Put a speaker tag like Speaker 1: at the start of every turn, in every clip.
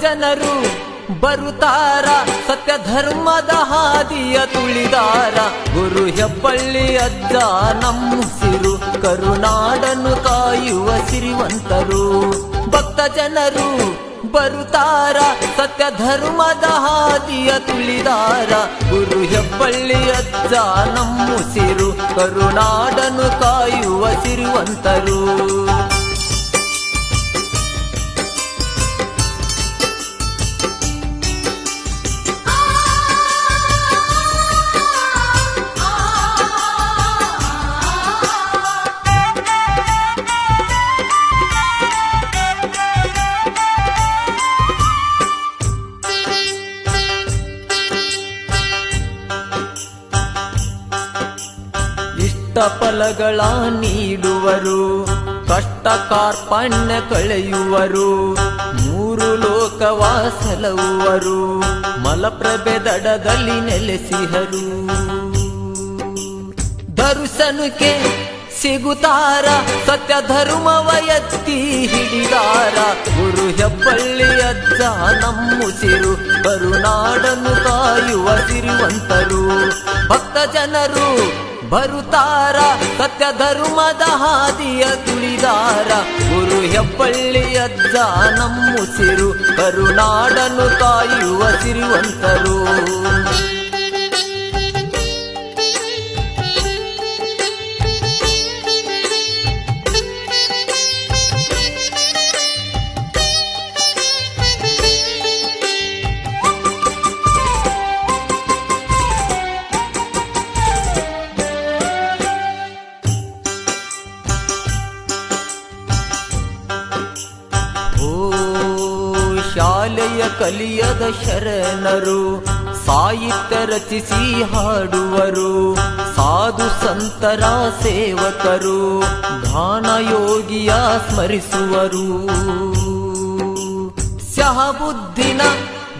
Speaker 1: ಜನರು ಬರುತ್ತಾರ ಸತ್ಯ ಧರ್ಮದ ಹಾದಿಯ ತುಳಿದಾರ. ಗುರು ಹೆಬ್ಬಳ್ಳಿ ಅಜ್ಜ ನಮ್ಮುಸಿರು ಕರುನಾಡನ್ನು ಕಾಯುವ ಸಿರಿವಂತರು. ಭಕ್ತ ಜನರು ಬರುತ್ತಾರ ಸತ್ಯ ಧರ್ಮದ ಹಾದಿಯ ತುಳಿದಾರ. ಗುರು ಹೆಬ್ಬಳ್ಳಿ ಅಜ್ಜ ನಮ್ಮುಸಿರು ಕರುನಾಡನ್ನು ಕಾಯುವ ಸಿರಿವಂತರು. ಇಷ್ಟ ಫಲಗಳ ನೀಡುವರು ಕಷ್ಟ ಕಾರ್ಪಣ್ಯ ಕಳೆಯುವರು, ಮೂರು ಲೋಕವಾಸಲವರು, ಮಲಪ್ರಭೆ ದಡದಲ್ಲಿ ನೆಲೆಸಿಹರು ದರುಸನುಕೆ ಸಿಗುತ್ತಾರ, ಸತ್ಯ ಧರ್ಮವ ಎತ್ತಿ ಹಿಡಿದಾರ. ಗುರು ಹೆಬ್ಬಳ್ಳಿಯದ್ದ ನಮ್ಮುಸಿರು ಕರುನಾಡನ್ನು ಕಾಯುವ ಸಿರಿವಂತರು. ಭಕ್ತ ಜನರು ಬರುತ್ತಾರ ಸತ್ಯ ಧರ್ಮದ ಹಾದಿಯ ತುಳಿದಾರ. ಗುರು ಹೆಬ್ಬಳ್ಳಿ ಅಜ್ಜ ನಮ್ಮುಸಿರು ಕರುನಾಡನ್ನು ಕಾಯುವ ಸಿರಿವಂತರು. ಶಾಲೆಯ ಕಲಿಯದ ಶರಣರು, ಸಾಹಿತ್ಯ ರಚಿಸಿ ಹಾಡುವರು, ಸಾಧು ಸಂತರ ಸೇವಕರು ಧಾನ ಯೋಗಿಯ ಸ್ಮರಿಸುವರು. ಸಹಬುದ್ಧಿನ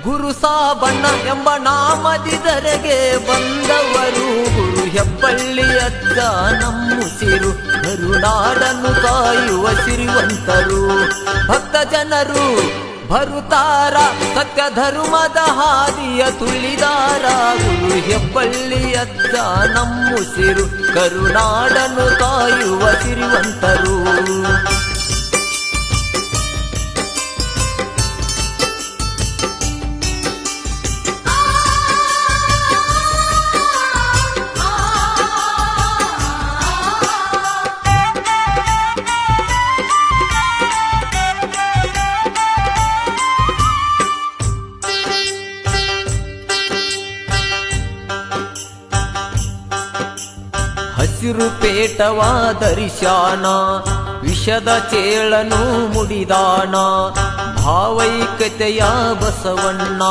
Speaker 1: ಗುರು ಸಾಬಣ್ಣ ಎಂಬ ನಾಮದಿದರೆಗೆ ಬಂದವರು. ಗುರು ಹೆಬ್ಬಳ್ಳಿ ಅಜ್ಜ ನಮ್ಮುಸಿರು ಕರುನಾಡನ್ನು ಕಾಯುವ ಸಿರಿವಂತರು. ಭಕ್ತ ಜನರು ಬರುತ್ತಾರ ಸತ್ಯ ಧರ್ಮದ ಹಾದಿಯ ತುಳಿದಾರ ಗುರು ಹೆಬ್ಬಳ್ಳಿಯತ್ತ ನಮ್ಮುಸಿರು ಕರುನಾಡನು ಕಾಯುವ ಸಿರಿವಂತರು. ಹಸಿರು ಪೇಟವಾದರಿಶಾನ ವಿಷದ ಚೇಳನು ಮುಡಿದಾನ, ಭಾವೈಕ್ಯತೆಯ ಬಸವಣ್ಣ,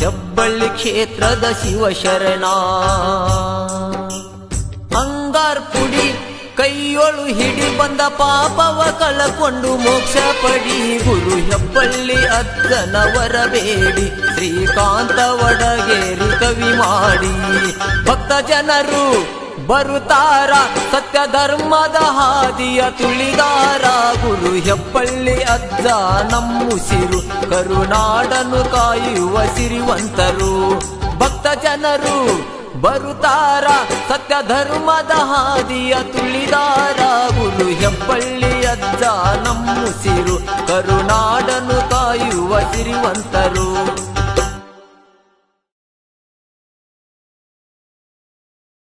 Speaker 1: ಹೆಬ್ಬಳ್ಳಿ ಕ್ಷೇತ್ರದ ಶಿವಶರಣ. ಅಂಗಾರ್ ಪುಡಿ ಕೈಯೊಳು ಹಿಡಿ ಬಂದ ಪಾಪವ ಕಳಕೊಂಡು ಮೋಕ್ಷ ಪಡಿ, ಗುರು ಹೆಬ್ಬಳ್ಳಿ ಅಜ್ಜನವರ ಬೇಡಿ, ಶ್ರೀಕಾಂತ ಒಡಗೇರಿ ಕವಿ ಮಾಡಿ. ಭಕ್ತ ಜನರು ಬರುತ್ತಾರ ಸತ್ಯ ಧರ್ಮದ ಹಾದಿಯ ತುಳಿದಾರ. ಗುರು ಹೆಪ್ಪಳ್ಳಿ ಅಜ್ಜ ನಮ್ಮುಸಿರು ಕರುನಾಡನ್ನು ಕಾಯುವ ಸಿರಿವಂತರು. ಭಕ್ತ ಜನರು ಬರುತ್ತಾರ ಸತ್ಯ ಧರ್ಮದ ಹಾದಿಯ ತುಳಿದಾರ. ಗುರು ಹೆಬ್ಬಳ್ಳಿ ಅಜ್ಜ ನಮ್ಮುಸಿರು ಕರುನಾಡನ್ನು ಕಾಯುವ ಸಿರಿವಂತರು.